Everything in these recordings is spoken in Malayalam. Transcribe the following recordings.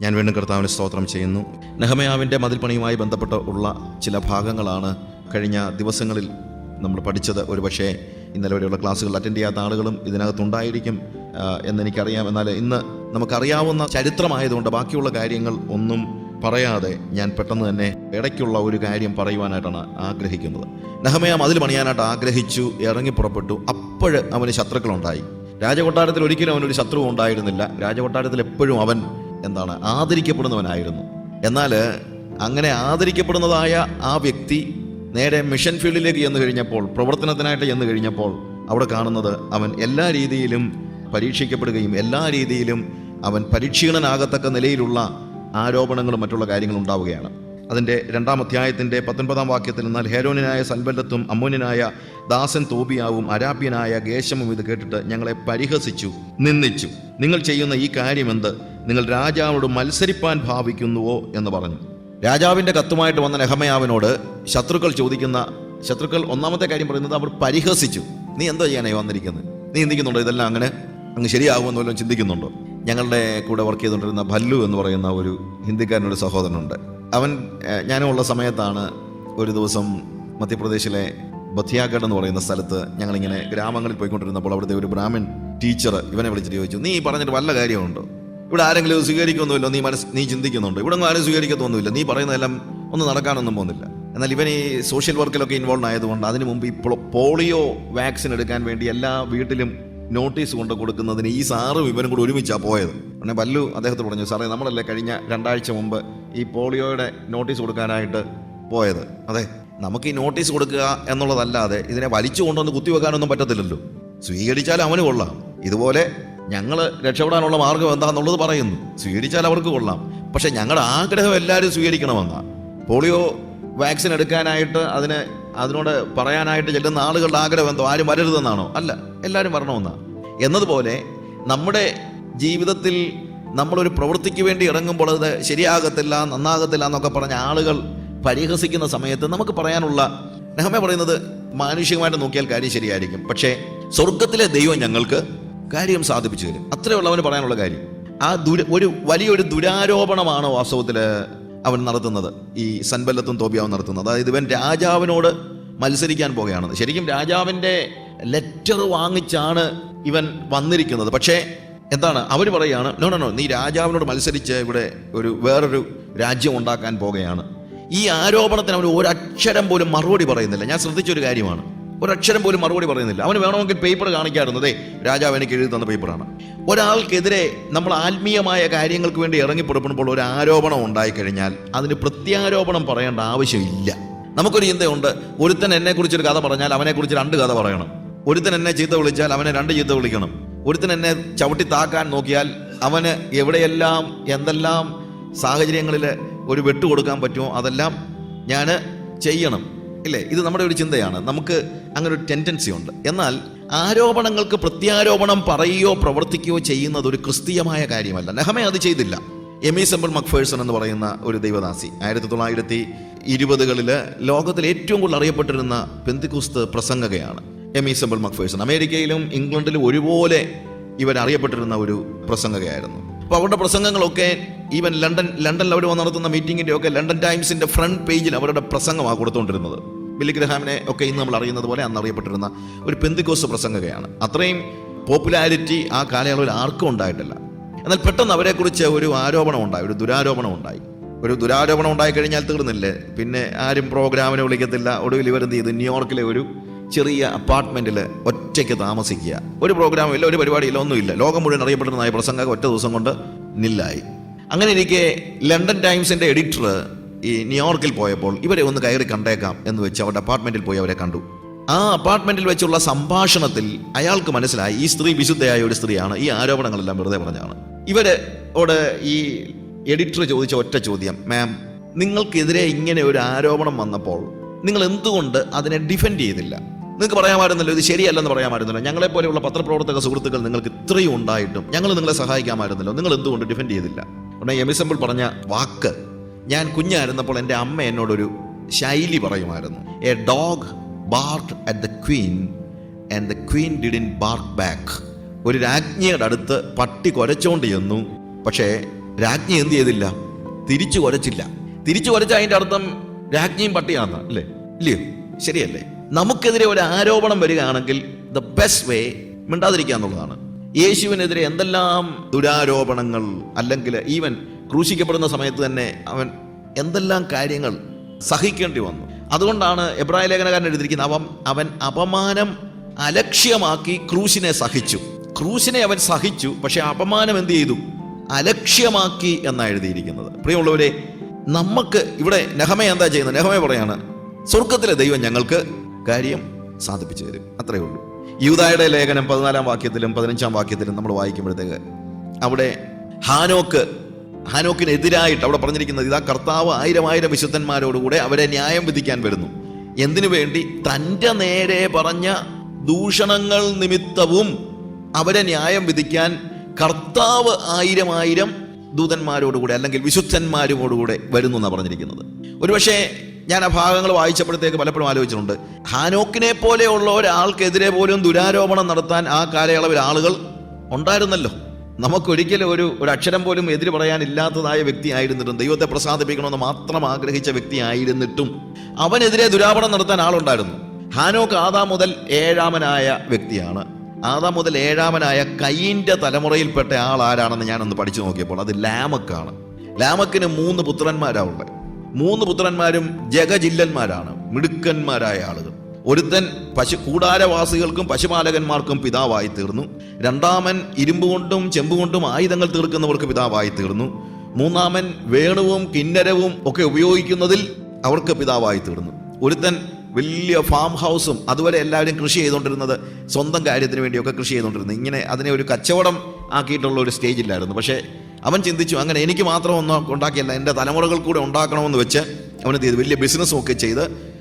ഞാൻ വീണ്ടും കർത്താവിന് സ്തോത്രം ചെയ്യുന്നു. നെഹമയാവിന്റെ മതിൽപ്പണിയുമായി ബന്ധപ്പെട്ട് ഉള്ള ചില ഭാഗങ്ങളാണ് കഴിഞ്ഞ ദിവസങ്ങളിൽ നമ്മൾ പഠിച്ചത്. ഒരു പക്ഷേ ഇന്നലെ വരെയുള്ള ക്ലാസ്സുകൾ അറ്റൻഡ് ചെയ്യാത്ത ആളുകളും ഇതിനകത്തുണ്ടായിരിക്കും എന്നെനിക്കറിയാം. എന്നാൽ ഇന്ന് നമുക്കറിയാവുന്ന ചരിത്രമായതുകൊണ്ട് ബാക്കിയുള്ള കാര്യങ്ങൾ ഒന്നും പറയാതെ ഞാൻ പെട്ടെന്ന് തന്നെ ഇടയ്ക്കുള്ള ഒരു കാര്യം പറയുവാനായിട്ടാണ് ആഗ്രഹിക്കുന്നത്. നെഹമയ മതിൽ പണിയാനായിട്ട് ആഗ്രഹിച്ചു ഇറങ്ങി പുറപ്പെട്ടു. അപ്പോഴ് അവന് ശത്രുക്കളുണ്ടായി. രാജകൊട്ടാരത്തിൽ ഒരിക്കലും അവനൊരു ശത്രുവും ഉണ്ടായിരുന്നില്ല. രാജകൊട്ടാരത്തിൽ എപ്പോഴും അവൻ എന്താണ് ആദരിക്കപ്പെടുന്നവനായിരുന്നു. എന്നാൽ അങ്ങനെ ആദരിക്കപ്പെടുന്നതായ ആ വ്യക്തി നേരെ മിഷൻ ഫീൽഡിലേക്ക് ചെന്ന് കഴിഞ്ഞപ്പോൾ പ്രവർത്തനത്തിനായിട്ട് ചെന്ന് കഴിഞ്ഞപ്പോൾ അവിടെ കാണുന്നത് അവൻ എല്ലാ രീതിയിലും പരീക്ഷിക്കപ്പെടുകയും എല്ലാ രീതിയിലും അവൻ പരീക്ഷീണനാകത്തക്ക നിലയിലുള്ള ആരോപണങ്ങളും മറ്റുള്ള കാര്യങ്ങളും ഉണ്ടാവുകയാണ്. അതിന്റെ രണ്ടാം അധ്യായത്തിന്റെ പത്തൊൻപതാം വാക്യത്തിൽ എന്നാൽ ഹേരോനായ സൽബല്ലത്തും അമ്മോനായ ദാസൻ തോബിയാവും അരാബ്യനായ ഗേശമും ഇത് കേട്ടിട്ട് ഞങ്ങളെ പരിഹസിച്ചു നിന്ദിച്ചു. നിങ്ങൾ ചെയ്യുന്ന ഈ കാര്യമെന്ത്? നിങ്ങൾ രാജാവിനോട് മത്സരിപ്പാൻ ഭാവിക്കുന്നുവോ എന്ന് പറഞ്ഞു. രാജാവിന്റെ കത്തുമായിട്ട് വന്ന നെഹമയാവിനോട് ശത്രുക്കൾ ചോദിക്കുന്ന ശത്രുക്കൾ ഒന്നാമത്തെ കാര്യം പറയുന്നത് അവർ പരിഹസിച്ചു. നീ എന്തോ ചെയ്യാനായി വന്നിരിക്കുന്നത്? നീ ചിന്തിക്കുന്നുണ്ടോ ഇതെല്ലാം അങ്ങനെ? അങ്ങ് ശരിയാകുമെന്ന് ചിന്തിക്കുന്നുണ്ടോ? ഞങ്ങളുടെ കൂടെ വർക്ക് ചെയ്തുകൊണ്ടിരുന്ന ഭല്ലു എന്ന് പറയുന്ന ഒരു ഹിന്ദിക്കാരനൊരു സഹോദരനുണ്ട്. അവൻ ഞാനുള്ള സമയത്താണ് ഒരു ദിവസം മധ്യപ്രദേശിലെ ബഥിയാഗഡ് എന്ന് പറയുന്ന സ്ഥലത്ത് ഞങ്ങളിങ്ങനെ ഗ്രാമങ്ങളിൽ പോയിക്കൊണ്ടിരുന്നപ്പോൾ അവിടുത്തെ ഒരു ബ്രാഹ്മൺ ടീച്ചർ ഇവനെ വിളിച്ചിട്ട് ചോദിച്ചു നീ പറഞ്ഞിട്ട് വല്ല കാര്യമുണ്ടോ? ഇവിടെ ആരെങ്കിലും സ്വീകരിക്കൊന്നുമില്ല നീ മനസ്സ് നീ ചിന്തിക്കുന്നുണ്ട്. ഇവിടെ ഒന്നും ആരും സ്വീകരിക്കത്തൊന്നുമില്ല. നീ പറയുന്നതെല്ലാം ഒന്നും നടക്കാനൊന്നും പോകുന്നില്ല. എന്നാൽ ഇവൻ ഈ സോഷ്യൽ വർക്കിലൊക്കെ ഇൻവോൾവ് ആയതുകൊണ്ട് അതിനു മുമ്പ് ഇപ്പോൾ പോളിയോ വാക്സിൻ എടുക്കാൻ വേണ്ടി എല്ലാ വീട്ടിലും നോട്ടീസ് കൊണ്ട് കൊടുക്കുന്നതിന് ഈ സാറും ഇവനും കൂടെ ഒരുമിച്ചാണ് പോയത്. പിന്നെ ബല്ലു അദ്ദേഹത്തെ പറഞ്ഞു സാറേ നമ്മളല്ലേ കഴിഞ്ഞ രണ്ടാഴ്ച മുമ്പ് ഈ പോളിയോയുടെ നോട്ടീസ് കൊടുക്കാനായിട്ട് പോയത്? അതെ നമുക്ക് ഈ നോട്ടീസ് കൊടുക്കുക എന്നുള്ളതല്ലാതെ ഇതിനെ വലിച്ചു കൊണ്ടുവന്ന് കുത്തിവെക്കാനൊന്നും പറ്റത്തില്ലല്ലോ. സ്വീകരിച്ചാൽ അവന് കൊള്ളാം. ഇതുപോലെ ഞങ്ങൾ രക്ഷപ്പെടാനുള്ള മാർഗം എന്താണെന്നുള്ളത് പറയുന്നു. സ്വീകരിച്ചാൽ അവർക്ക് കൊള്ളാം. പക്ഷേ ഞങ്ങളുടെ ആഗ്രഹം എല്ലാവരും സ്വീകരിക്കണമെന്നാണ് പോളിയോ വാക്സിൻ എടുക്കാനായിട്ട് അതിന് അതിനോട് പറയാനായിട്ട് ചെല്ലുന്ന ആളുകളുടെ ആഗ്രഹം എന്തോ? ആരും വരരുതെന്നാണോ? അല്ല എല്ലാവരും വരണമെന്നാണ് എന്നതുപോലെ നമ്മുടെ ജീവിതത്തിൽ നമ്മളൊരു പ്രവൃത്തിക്ക് വേണ്ടി ഇറങ്ങുമ്പോൾ അത് ശരിയാകത്തില്ല നന്നാകത്തില്ല എന്നൊക്കെ പറഞ്ഞ ആളുകൾ പരിഹസിക്കുന്ന സമയത്ത് നമുക്ക് പറയാനുള്ള നെഹമ പറയുന്നത് മാനുഷികമായിട്ട് നോക്കിയാൽ കാര്യം ശരിയായിരിക്കും. പക്ഷേ സ്വർഗത്തിലെ ദൈവം ഞങ്ങൾക്ക് കാര്യം സാധിപ്പിച്ചു തരും. അത്രേ ഉള്ളവന് പറയാനുള്ള കാര്യം. ആ ദുര ഒരു വലിയൊരു ദുരാരോപണമാണ് വാസ്തവത്തിൽ അവൻ നടത്തുന്നത്. ഈ സൻബല്ലത്തും തോബിയാവും നടത്തുന്നത്. അതായത് ഇവൻ രാജാവിനോട് മത്സരിക്കാൻ പോവുകയാണ്. ശരിക്കും രാജാവിന്റെ ലെറ്റർ വാങ്ങിച്ചാണ് ഇവൻ വന്നിരിക്കുന്നത്. പക്ഷേ എന്താണ്? അവർ പറയുകയാണ് നോ നോ നോ നീ രാജാവിനോട് മത്സരിച്ച് ഇവിടെ ഒരു വേറൊരു രാജ്യം ഉണ്ടാക്കാൻ പോകുകയാണ് ഈ ആരോപണത്തിന് അവൻ ഒരക്ഷരം പോലും മറുപടി പറയുന്നില്ല. ഞാൻ ശ്രദ്ധിച്ചൊരു കാര്യമാണ്. ഒരക്ഷരം പോലും മറുപടി പറയുന്നില്ല. അവന് വേണമെങ്കിൽ പേപ്പർ കാണിക്കാറുന്നതേ രാജാവ് എനിക്ക് എഴുതി തന്ന പേപ്പറാണ് ഒരാൾക്കെതിരെ നമ്മൾ ആത്മീയമായ കാര്യങ്ങൾക്ക് വേണ്ടി ഇറങ്ങി പുറപ്പെടുമ്പോൾ ഒരു ആരോപണം ഉണ്ടായിക്കഴിഞ്ഞാൽ അതിന് പ്രത്യാരോപണം പറയേണ്ട ആവശ്യമില്ല. നമുക്കൊരു ചിന്തയുണ്ട്. ഒരുത്തൻ എന്നെ കുറിച്ചൊരു കഥ പറഞ്ഞാൽ അവനെക്കുറിച്ച് രണ്ട് കഥ പറയണം. ഒരുത്തൻ എന്നെ ചീത്ത വിളിച്ചാൽ അവനെ രണ്ട് ചീത്ത വിളിക്കണം. ഒരുത്തൻ എന്നെ ചവിട്ടി താക്കാൻ നോക്കിയാൽ അവന് എവിടെയെല്ലാം എന്തെല്ലാം സാഹചര്യങ്ങളിൽ ഒരു വെട്ടുകൊടുക്കാൻ പറ്റുമോ അതെല്ലാം ഞാൻ ചെയ്യണം. ഇല്ലേ? ഇത് നമ്മുടെ ഒരു ചിന്തയാണ്. നമുക്ക് അങ്ങനെ ഒരു ടെൻഡൻസി ഉണ്ട്. എന്നാൽ ആരോപണങ്ങൾക്ക് പ്രത്യാരോപണം പറയുകയോ പ്രവർത്തിക്കുകയോ ചെയ്യുന്നത് ഒരു ക്രിസ്തീയമായ കാര്യമല്ല. നെഹമ അത് ചെയ്തില്ല. എമി സെമ്പിൾ മക്ഫേഴ്സൺ എന്ന് പറയുന്ന ഒരു ദൈവദാസി ആയിരത്തി തൊള്ളായിരത്തി ഇരുപതുകളിൽ ലോകത്തിൽ ഏറ്റവും കൂടുതൽ അറിയപ്പെട്ടിരുന്ന പെന്തിക്കുസ്ത് പ്രസംഗകയാണ് എമി സെമ്പിൾ മക്ഫേഴ്സൺ. അമേരിക്കയിലും ഇംഗ്ലണ്ടിലും ഒരുപോലെ ഇവർ അറിയപ്പെട്ടിരുന്ന ഒരു പ്രസംഗകയായിരുന്നു. അപ്പോൾ അവരുടെ പ്രസംഗങ്ങളൊക്കെ ഈവൻ ലണ്ടൻ ലണ്ടനിൽ അവർ നടത്തുന്ന മീറ്റിങ്ങിന്റെയൊക്കെ ലണ്ടൻ ടൈംസിന്റെ ഫ്രണ്ട് പേജിൽ അവരുടെ പ്രസംഗമാണ് കൊടുത്തുകൊണ്ടിരുന്നത് ബില്ലി ഗ്രഹാമിനെ ഒക്കെ ഇന്ന് നമ്മൾ അറിയുന്നത് പോലെ അന്ന് അറിയപ്പെട്ടിരുന്ന ഒരു പെന്തിക്കോസ് പ്രസംഗകയാണ്. അത്രയും പോപ്പുലാരിറ്റി ആ കാലയളവിൽ ആർക്കും ഉണ്ടായിട്ടില്ല. എന്നാൽ പെട്ടെന്ന് അവരെക്കുറിച്ച് ഒരു ആരോപണം ഉണ്ടായി ഒരു ദുരാരോപണം ഉണ്ടായി. ഒരു ദുരാരോപണം ഉണ്ടായി കഴിഞ്ഞാൽ തീർന്നില്ലേ? പിന്നെ ആരും പ്രോഗ്രാമിനെ വിളിക്കത്തില്ല. ഒടുവിൽ ഇവരെന്ത് ചെയ്തു? ന്യൂയോർക്കിലെ ഒരു ചെറിയ അപ്പാർട്ട്മെന്റിൽ ഒറ്റയ്ക്ക് താമസിക്കുക. ഒരു പ്രോഗ്രാമും ഇല്ല ഒരു പരിപാടിയില്ല ഒന്നുമില്ല. ലോകം മുഴുവൻ അറിയപ്പെടുന്നതായ പ്രസംഗം ഒറ്റ ദിവസം കൊണ്ട് നില്ലായി. അങ്ങനെ ഇരിക്കെ ലണ്ടൻ ടൈംസിന്റെ എഡിറ്റർ ഈ ന്യൂയോർക്കിൽ പോയപ്പോൾ ഇവരെ ഒന്ന് കയറി കണ്ടേക്കാം എന്ന് വെച്ച് അവരുടെ അപ്പാർട്ട്മെന്റിൽ പോയി അവരെ കണ്ടു. ആ അപ്പാർട്ട്മെന്റിൽ വെച്ചുള്ള സംഭാഷണത്തിൽ അയാൾക്ക് മനസ്സിലായി ഈ സ്ത്രീ വിശുദ്ധയായ ഒരു സ്ത്രീയാണ്. ഈ ആരോപണങ്ങളെല്ലാം വെറുതെ പറഞ്ഞാണ് ഇവരോട് ഈ എഡിറ്റർ ചോദിച്ച ഒറ്റ ചോദ്യം മാം നിങ്ങൾക്കെതിരെ ഇങ്ങനെ ഒരു ആരോപണം വന്നപ്പോൾ നിങ്ങൾ എന്തുകൊണ്ട് അതിനെ ഡിഫെൻഡ് ചെയ്തില്ല? നിങ്ങൾക്ക് പറയാമായിരുന്നല്ലോ ഇത് ശരിയല്ലെന്ന് പറയാമായിരുന്നല്ലോ. ഞങ്ങളെ പോലെയുള്ള പത്രപ്രവർത്തക സുഹൃത്തുക്കൾ നിങ്ങൾക്ക് ഇത്രയും ഉണ്ടായിട്ടും ഞങ്ങൾ നിങ്ങളെ സഹായിക്കാമായിരുന്നല്ലോ. നിങ്ങൾ എന്തുകൊണ്ട് ഡിഫെൻഡ് ചെയ്തില്ല? ഉടനെ എമിസമ്പിൾ പറഞ്ഞ വാക്ക് ഞാൻ കുഞ്ഞായിരുന്നപ്പോൾ എന്റെ അമ്മ എന്നോടൊരു ശൈലി പറയുമായിരുന്നു. A dog bark at the queen and the queen didn't bark back ഒരു രാജ്ഞിയുടെ അടുത്ത് പട്ടി കുരച്ചോണ്ട് ചെന്നു. പക്ഷേ രാജ്ഞി എന്ത് ചെയ്തില്ല? തിരിച്ചു കുരച്ചില്ല. തിരിച്ചു കുരച്ച അതിന്റെ അർത്ഥം രാജ്ഞിയും പട്ടിയാണെന്ന് അല്ലേ? ഇല്ലയോ ശരിയല്ലേ? നമുക്കെതിരെ ഒരു ആരോപണം വരികയാണെങ്കിൽ ദ ബെസ്റ്റ് വേ മിണ്ടാതിരിക്കുക എന്നുള്ളതാണ്. യേശുവിനെതിരെ എന്തെല്ലാം ദുരാരോപണങ്ങൾ അല്ലെങ്കിൽ ഈവൻ ക്രൂശിക്കപ്പെടുന്ന സമയത്ത് തന്നെ അവൻ എന്തെല്ലാം കാര്യങ്ങൾ സഹിക്കേണ്ടി വന്നു. അതുകൊണ്ടാണ് എബ്രാഹിം ലേഖനകാരൻ എഴുതിയിരിക്കുന്നത് അവൻ അവൻ അപമാനം അലക്ഷ്യമാക്കി ക്രൂശിനെ സഹിച്ചു. ക്രൂശിനെ അവൻ സഹിച്ചു പക്ഷെ അപമാനം എന്ത് ചെയ്തു? അലക്ഷ്യമാക്കി എന്നാണ് എഴുതിയിരിക്കുന്നത്. പ്രിയമുള്ളവരെ നമുക്ക് ഇവിടെ നെഹമ എന്താ ചെയ്യുന്നത്? നെഹമ പറയാണ് സ്വർഗത്തിലെ ദൈവം ഞങ്ങൾക്ക് കാര്യം സാധിപ്പിച്ചു തരും. അത്രയേ ഉള്ളൂ. യൂതായുടെ ലേഖനം പതിനാലാം വാക്യത്തിലും പതിനഞ്ചാം വാക്യത്തിലും നമ്മൾ വായിക്കുമ്പോഴത്തേക്ക് അവിടെ ഹാനോക്ക് ഹാനോക്കിനെതിരായിട്ട് അവിടെ പറഞ്ഞിരിക്കുന്നത് ഇതാ കർത്താവ് ആയിരം ആയിരം വിശുദ്ധന്മാരോടുകൂടെ അവരെ ന്യായം വിധിക്കാൻ വരുന്നു. എന്തിനു വേണ്ടി? തന്റെ നേരെ പറഞ്ഞ ദൂഷണങ്ങൾ നിമിത്തവും അവരെ ന്യായം വിധിക്കാൻ കർത്താവ് ആയിരം ആയിരം ദൂതന്മാരോടുകൂടെ അല്ലെങ്കിൽ വിശുദ്ധന്മാരോടുകൂടെ വരുന്നു എന്നാണ് പറഞ്ഞിരിക്കുന്നത്. ഒരുപക്ഷെ ഞാൻ ആ ഭാഗങ്ങൾ വായിച്ചപ്പോഴത്തേക്ക് പലപ്പോഴും ആലോചിച്ചിട്ടുണ്ട്. ഹാനോക്കിനെ പോലെയുള്ള ഒരാൾക്കെതിരെ പോലും ദുരാരോപണം നടത്താൻ ആ കാലയളവിൽ ആളുകൾ ഉണ്ടായിരുന്നല്ലോ. നമുക്കൊരിക്കലും ഒരു ഒരു അക്ഷരം പോലും എതിര് പറയാനില്ലാത്തതായ വ്യക്തി ആയിരുന്നിട്ടും ദൈവത്തെ പ്രസാദിപ്പിക്കണമെന്ന് മാത്രം ആഗ്രഹിച്ച വ്യക്തിയായിരുന്നിട്ടും അവനെതിരെ ദുരാപണം നടത്താൻ ആളുണ്ടായിരുന്നു. ഹാനോക്ക് ആദാം മുതൽ ഏഴാമനായ വ്യക്തിയാണ്. ആദാം മുതൽ ഏഴാമനായ കയ്യിന്റെ തലമുറയിൽപ്പെട്ട ആൾ ആരാണെന്ന് ഞാനൊന്ന് പഠിച്ചു നോക്കിയപ്പോൾ അത് ലാമക്കാണ്. ലാമക്കിന് മൂന്ന് പുത്രന്മാരാ ഉള്ളത്. മൂന്ന് പുത്രന്മാരും ജഗജില്ലന്മാരാണ് മിടുക്കന്മാരായ ആളുകൾ. ഒരുത്തൻ പശു കൂടാരവാസികൾക്കും പശുപാലകന്മാർക്കും പിതാവായി തീർന്നു. രണ്ടാമൻ ഇരുമ്പ് കൊണ്ടും ചെമ്പ് കൊണ്ടും ആയുധങ്ങൾ തീർക്കുന്നവർക്ക് പിതാവായി തീർന്നു. മൂന്നാമൻ വേണുവും കിന്നരവും ഒക്കെ ഉപയോഗിക്കുന്നതിൽ അവർക്ക് പിതാവായി തീർന്നു. ഒരുത്തൻ വലിയ ഫാം ഹൗസും അതുവരെ എല്ലാവരും കൃഷി ചെയ്തുകൊണ്ടിരുന്നത് സ്വന്തം കാര്യത്തിന് വേണ്ടിയൊക്കെ കൃഷി ചെയ്തുകൊണ്ടിരുന്നു ഇങ്ങനെ അതിനെ ഒരു കച്ചവടം ആക്കിയിട്ടുള്ള ഒരു സ്റ്റേജില്ലായിരുന്നു പക്ഷേ അവൻ ചിന്തിച്ചു അങ്ങനെ എനിക്ക് മാത്രം ഒന്നും ഉണ്ടാക്കിയല്ല എന്റെ തലമുറകൾ കൂടെ ഉണ്ടാക്കണമെന്ന് വെച്ച് അവൻ എന്ത് ചെയ്തു? വലിയ ബിസിനസ്സും ഒക്കെ ചെയ്ത്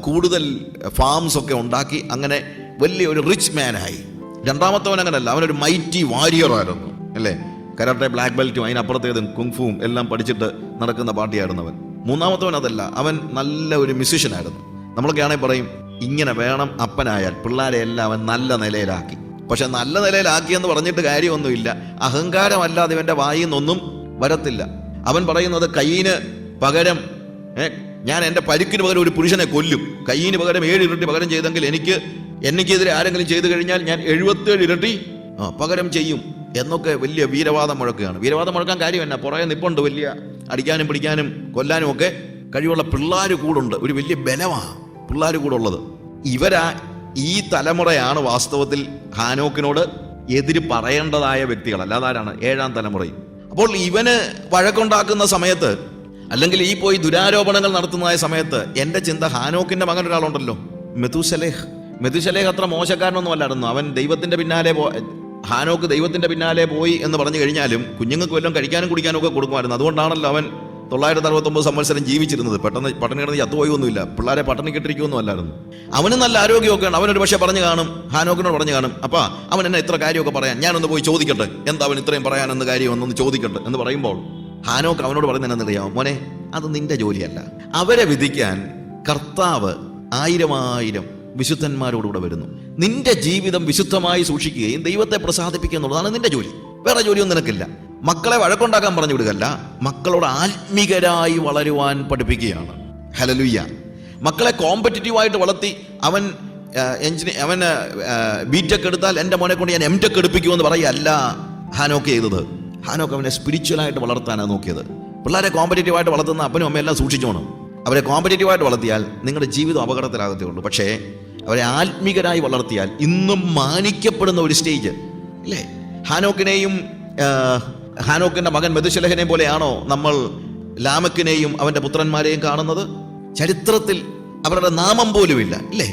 കൂടുതൽ ഫാംസ് ഒക്കെ ഉണ്ടാക്കി അങ്ങനെ വലിയ ഒരു റിച്ച് മാനായി രണ്ടാമത്തവൻ അങ്ങനല്ല അവനൊരു മൈറ്റി വാരിയർ ആയിരുന്നു അല്ലേ? കരാട്ടെ ബ്ലാക്ക് ബെൽറ്റും അതിനപ്പുറത്തേതും കുങ്ഫുവും എല്ലാം പഠിച്ചിട്ട് നടക്കുന്ന പാർട്ടിയായിരുന്നു അവൻ. മൂന്നാമത്തവൻ അതല്ല അവൻ നല്ല ഒരു മ്യൂസിഷ്യനായിരുന്നു നമ്മളൊക്കെ ആണെങ്കിൽ പറയും ഇങ്ങനെ വേണം അപ്പനായാൽ. പിള്ളേരെ എല്ലാം അവൻ നല്ല നിലയിലാക്കി. പക്ഷെ നല്ല നിലയിലാക്കി എന്ന് പറഞ്ഞിട്ട് കാര്യമൊന്നുമില്ല. അഹങ്കാരമല്ലാതെ ഇവന്റെ വായിൽ നിന്നൊന്നും വരത്തില്ല. അവൻ പറയുന്നത് കയ്യിന് പകരം ഞാൻ എന്റെ പരിക്കിന് പകരം ഒരു പുരുഷനെ കൊല്ലും. കയ്യിന് പകരം ഏഴ് ഇരട്ടി പകരം ചെയ്തെങ്കിൽ എനിക്ക് എനിക്കെതിരെ ആരെങ്കിലും ചെയ്തു കഴിഞ്ഞാൽ ഞാൻ എഴുപത്തേഴ് ഇരട്ടി പകരം ചെയ്യും. എന്നൊക്കെ വലിയ വീരവാദം മുഴക്കുകയാണ്. വീരവാദം മുഴക്കാൻ കാര്യം എന്നാ? പുറകെ നിപ്പുണ്ട് വലിയ അടിക്കാനും പിടിക്കാനും കൊല്ലാനും ഒക്കെ കഴിവുള്ള പിള്ളേർ കൂടുണ്ട്. ഒരു വലിയ ബലമാണ് പിള്ളേർ കൂടുള്ളത്. ഇവരാ ഈ തലമുറയാണ് വാസ്തവത്തിൽ ഹാനോക്കിനോട് എതിര് പറയേണ്ടതായ വ്യക്തികൾ. അല്ലാതാരാണ്? ഏഴാം തലമുറയും. അപ്പോൾ ഇവന് വഴക്കുണ്ടാക്കുന്ന സമയത്ത് അല്ലെങ്കിൽ ഈ പോയി ദുരാരോപണങ്ങൾ നടത്തുന്നതായ സമയത്ത് എന്റെ ചിന്ത ഹാനോക്കിന്റെ മകൻ ഒരാളുണ്ടല്ലോ. മെതുസലേഹ് മെതുസലേഹ് അത്ര മോശക്കാരനൊന്നും അല്ലായിരുന്നു. അവൻ ദൈവത്തിന്റെ പിന്നാലെ ഹാനോക്ക് ദൈവത്തിന്റെ പിന്നാലെ പോയി എന്ന് പറഞ്ഞു കഴിഞ്ഞാലും കുഞ്ഞുങ്ങൾക്ക് വല്ലതും കഴിക്കാനും കുടിക്കാനും ഒക്കെ കൊടുക്കുമായിരുന്നു. അതുകൊണ്ടാണല്ലോ അവൻ തൊള്ളായിരത്തി അറുപത്തൊമ്പത് സംവത്സരം ജീവിച്ചിരുന്നത്. പെട്ടെന്ന് പട്ടണി കിടന്ന് ചത്തുപോയി ഒന്നുമില്ല പിള്ളേരെ പട്ടണി കെട്ടിരിക്കുമൊന്നും അല്ലായിരുന്നു. അവന് നല്ല ആരോഗ്യമൊക്കെ ആണ് അവനൊരു പക്ഷേ പറഞ്ഞു കാണും ഹാനോക്കിനോട് പറഞ്ഞു കാണും അപ്പാ അവൻ എന്നെ ഇത്ര കാര്യമൊക്കെ പറയാൻ. ഞാനൊന്ന് പോയി ചോദിക്കട്ടെ. എന്താ അവൻ ഇത്രയും പറയാൻ പറയാനെന്ന് കാര്യം? ഒന്നൊന്ന് ചോദിക്കട്ടെ. എന്ന് പറയുമ്പോൾ ഹാനോക്ക് അവനോട് പറയുന്നത് എന്നറിയാമോ മോനെ അത് നിന്റെ ജോലിയല്ല. അവരെ വിധിക്കാൻ കർത്താവ് ആയിരം ആയിരം വിശുദ്ധന്മാരോടുകൂടെ വരുന്നു. നിന്റെ ജീവിതം വിശുദ്ധമായി സൂക്ഷിക്കുകയും ദൈവത്തെ പ്രസാദിപ്പിക്കുക എന്നുള്ളതാണ് നിന്റെ ജോലി. വേറെ ജോലിയൊന്നും നിനക്കില്ല. മക്കളെ വഴക്കുണ്ടാക്കാൻ പറഞ്ഞു വിടുകയല്ല മക്കളോട് ആത്മീകരായി വളരുവാൻ പഠിപ്പിക്കുകയാണ്. ഹലലുയ്യ മക്കളെ കോമ്പറ്റീറ്റീവായിട്ട് വളർത്തി അവൻ എഞ്ചിനീയർ അവന് ബി ടെക് എടുത്താൽ എന്റെ മോനെ കൊണ്ട് ഞാൻ എം ടെക് എടുപ്പിക്കുമെന്ന് പറയല്ല ഹാനോക്ക് ചെയ്തത്. ഹാനോക്ക് അവനെ സ്പിരിച്വലായിട്ട് വളർത്താനാണ് നോക്കിയത്. പിള്ളേരെ കോമ്പറ്റീറ്റീവായിട്ട് വളർത്തുന്ന അപ്പനും അമ്മയെല്ലാം സൂക്ഷിച്ചോണം അവരെ കോമ്പറ്റീറ്റീവായിട്ട് വളർത്തിയാൽ നിങ്ങളുടെ ജീവിതം അപകടത്തിലാകത്തേ ഉള്ളൂ. പക്ഷേ അവരെ ആത്മീകരായി വളർത്തിയാൽ ഇന്നും മാനിക്കപ്പെടുന്ന ഒരു സ്റ്റേജ് അല്ലേ? ഹാനോക്കിനെയും ഹാനോക്കിന്റെ മകൻ മെതുശലഹനെയും പോലെയാണോ നമ്മൾ ലാമക്കിനെയും അവന്റെ പുത്രന്മാരെയും കാണുന്നത്? ചരിത്രത്തിൽ അവരുടെ നാമം പോലുമില്ല. അല്ലേ?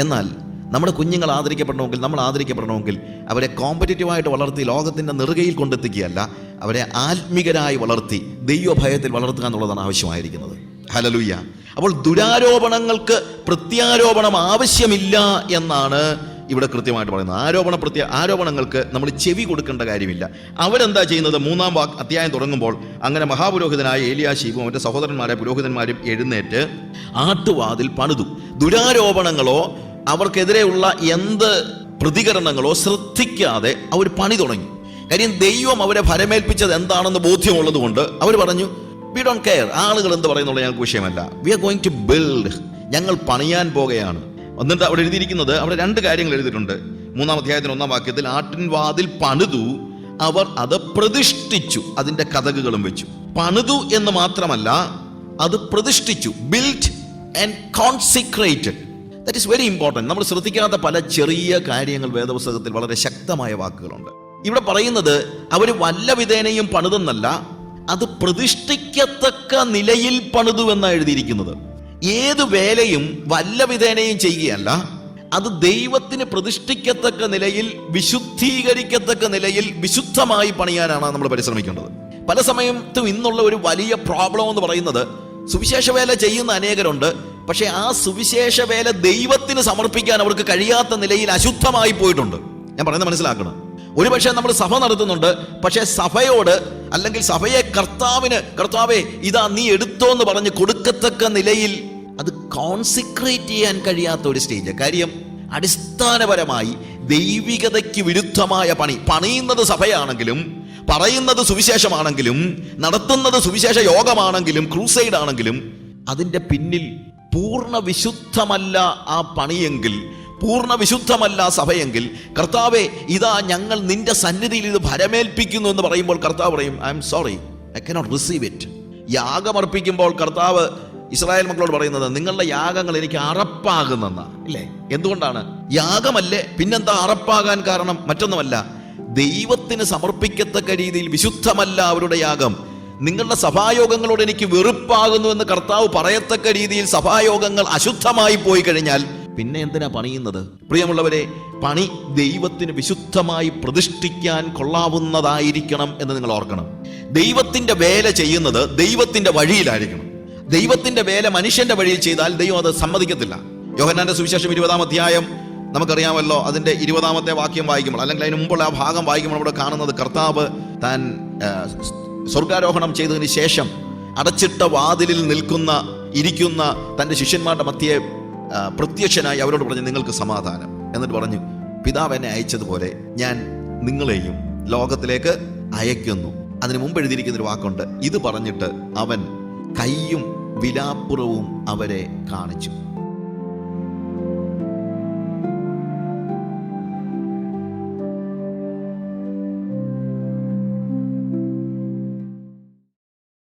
എന്നാൽ നമ്മുടെ കുഞ്ഞുങ്ങൾ ആദരിക്കപ്പെടണമെങ്കിൽ നമ്മൾ ആദരിക്കപ്പെടണമെങ്കിൽ അവരെ കോമ്പറ്റേറ്റീവായിട്ട് വളർത്തി ലോകത്തിന്റെ നെറുകയിൽ കൊണ്ടെത്തിക്കുകയല്ല അവരെ ആത്മികരായി വളർത്തി ദൈവഭയത്തിൽ വളർത്തുക എന്നുള്ളതാണ് ആവശ്യമായിരിക്കുന്നത്. ഹലലുയ്യ അപ്പോൾ ദുരാരോപണങ്ങൾക്ക് പ്രത്യാരോപണം ആവശ്യമില്ല എന്നാണ് ഇവിടെ കൃത്യമായിട്ട് പറയുന്നത്. ആരോപണ പ്രത്യ ആരോപണങ്ങൾക്ക് നമ്മൾ ചെവി കൊടുക്കേണ്ട കാര്യമില്ല. അവരെന്താ ചെയ്യുന്നത്? മൂന്നാം വാക്ക് അധ്യായം തുടങ്ങുമ്പോൾ അങ്ങനെ മഹാപുരോഹിതനായ ഏലിയാശീവും അവന്റെ സഹോദരന്മാരെ പുരോഹിതന്മാരും എഴുന്നേറ്റ് ആട്ടുവാതിൽ പണിതു. ദുരാരോപണങ്ങളോ അവർക്കെതിരെയുള്ള എന്ത് പ്രതികരണങ്ങളോ ശ്രദ്ധിക്കാതെ അവർ പണി തുടങ്ങി. കാര്യം ദൈവം അവരെ ഭരമേൽപ്പിച്ചത് എന്താണെന്ന് ബോധ്യമുള്ളത് കൊണ്ട് അവർ പറഞ്ഞു വി ഡോണ്ട് കെയർ ആളുകൾ എന്ത് പറയുന്നുള്ള ഞങ്ങൾക്ക് വിഷയമല്ല. We are going to build ഞങ്ങൾ പണിയാൻ പോകുകയാണ് എന്നിട്ട് അവിടെ എഴുതിയിരിക്കുന്നത് അവിടെ രണ്ട് കാര്യങ്ങൾ എഴുതിയിട്ടുണ്ട്. മൂന്നാം അധ്യായത്തിന് ഒന്നാം വാക്യത്തിൽ ആട്ടിൻ വാതിൽ പണിതു അവർ അത് പ്രതിഷ്ഠിച്ചു. അതിന്റെ കഥകുകളും വെച്ചു. പണിതു എന്ന് മാത്രമല്ല അത് പ്രതിഷ്ഠിച്ചു build and consecrated that is very important നമ്മൾ ശ്രദ്ധിക്കാത്ത പല ചെറിയ കാര്യങ്ങൾ വേദപുസ്തകത്തിൽ വളരെ ശക്തമായ വാക്കുകളുണ്ട്. ഇവിടെ പറയുന്നത് അവർ വല്ല വിധേനയും പണിതെന്നല്ല അത് പ്രതിഷ്ഠിക്കത്തക്ക നിലയിൽ പണിതു എന്നാണ് എഴുതിയിരിക്കുന്നത്. ഏത് വേലയും വല്ല വിധേനയും ചെയ്യുകയല്ല അത് ദൈവത്തിന് പ്രതിഷ്ഠിക്കത്തക്ക നിലയിൽ വിശുദ്ധീകരിക്കത്തക്ക നിലയിൽ വിശുദ്ധമായി പണിയാനാണ് നമ്മൾ പരിശ്രമിക്കേണ്ടത്. പല സമയത്തും ഇന്നുള്ള ഒരു വലിയ പ്രോബ്ലം എന്ന് പറയുന്നത് സുവിശേഷ വേല ചെയ്യുന്ന അനേകരുണ്ട്. പക്ഷെ ആ സുവിശേഷ വേല ദൈവത്തിന് സമർപ്പിക്കാൻ അവർക്ക് കഴിയാത്ത നിലയിൽ അശുദ്ധമായി പോയിട്ടുണ്ട്. ഞാൻ പറയുന്നത് മനസ്സിലാക്കണം. ഒരുപക്ഷെ നമ്മൾ സഭ നടത്തുന്നുണ്ട് പക്ഷേ സഭയോട് അല്ലെങ്കിൽ സഭയെ കർത്താവിന് കർത്താവെ ഇതാ നീ എടുത്തോ എന്ന് പറഞ്ഞ് കൊടുക്കത്തക്ക നിലയിൽ അത് കോൺസിക്രേറ്റ് ചെയ്യാൻ കഴിയാത്ത ഒരു സ്റ്റേജ് കാര്യം അടിസ്ഥാനപരമായി ദൈവികതയ്ക്ക് വിരുദ്ധമായ പണി. പണിയുന്നത് സഭയാണെങ്കിലും പറയുന്നത് സുവിശേഷമാണെങ്കിലും നടത്തുന്നത് സുവിശേഷ യോഗമാണെങ്കിലും ക്രൂസൈഡ് ആണെങ്കിലും അതിന്റെ പിന്നിൽ പൂർണ വിശുദ്ധമല്ല ആ പണിയെങ്കിൽ പൂർണ വിശുദ്ധമല്ല സഭയെങ്കിൽ കർത്താവെ ഇതാ ഞങ്ങൾ നിന്റെ സന്നിധിയിൽ ഇത് ഭരമേൽപ്പിക്കുന്നു എന്ന് പറയുമ്പോൾ കർത്താവ് പറയും I am sorry I cannot receive it യാഗമർപ്പിക്കുമ്പോൾ കർത്താവ് ഇസ്രായേൽ മക്കളോട് പറയുന്നത് നിങ്ങളുടെ യാഗങ്ങൾ എനിക്ക് അറപ്പാകുന്നെന്ന. അല്ലേ എന്തുകൊണ്ടാണ്? യാഗമല്ലേ പിന്നെന്താ അറപ്പാകാൻ കാരണം? മറ്റൊന്നുമല്ല ദൈവത്തിന് സമർപ്പിക്കത്തക്ക രീതിയിൽ വിശുദ്ധമല്ല അവരുടെ യാഗം. നിങ്ങളുടെ സഭായോഗങ്ങളോട് എനിക്ക് വെറുപ്പാകുന്നു എന്ന് കർത്താവ് പറയത്തക്ക രീതിയിൽ സഭായോഗങ്ങൾ അശുദ്ധമായി പോയി കഴിഞ്ഞാൽ പിന്നെ എന്തിനാ പണിയുന്നത്? പ്രിയമുള്ളവരെ പണി ദൈവത്തിന് വിശുദ്ധമായി പ്രതിഷ്ഠിക്കാൻ കൊള്ളാവുന്നതായിരിക്കണം എന്ന് നിങ്ങൾ ഓർക്കണം. ദൈവത്തിന്റെ വേല ചെയ്യുന്നത് ദൈവത്തിന്റെ വഴിയിലായിരിക്കണം. ദൈവത്തിന്റെ വേല മനുഷ്യന്റെ വഴിയിൽ ചെയ്താൽ ദൈവം അത് സമ്മതിക്കത്തില്ല. യോഹനാന്റെ സുവിശേഷം ഇരുപതാം അധ്യായം നമുക്കറിയാമല്ലോ അതിന്റെ ഇരുപതാമത്തെ വാക്യം വായിക്കുമ്പോൾ അല്ലെങ്കിൽ അതിന് മുമ്പുള്ള ആ ഭാഗം വായിക്കുമ്പോൾ ഇവിടെ കാണുന്നത് കർത്താവ് താൻ സ്വർഗാരോഹണം ചെയ്തതിന് ശേഷം അടച്ചിട്ട വാതിലിൽ നിൽക്കുന്ന ഇരിക്കുന്ന തന്റെ ശിഷ്യന്മാരുടെ മധ്യയെ പ്രത്യക്ഷനായി അവരോട് പറഞ്ഞു നിങ്ങൾക്ക് സമാധാനം. എന്നിട്ട് പറഞ്ഞു പിതാവ് എന്നെ അയച്ചതുപോലെ ഞാൻ നിങ്ങളെയും ലോകത്തിലേക്ക് അയക്കുന്നു. അതിന് മുമ്പ് എഴുതിയിരിക്കുന്ന ഒരു വാക്കുണ്ട്. ഇത് പറഞ്ഞിട്ട് അവൻ കൈയും വിലാപ്പുറവും അവരെ കാണിച്ചു.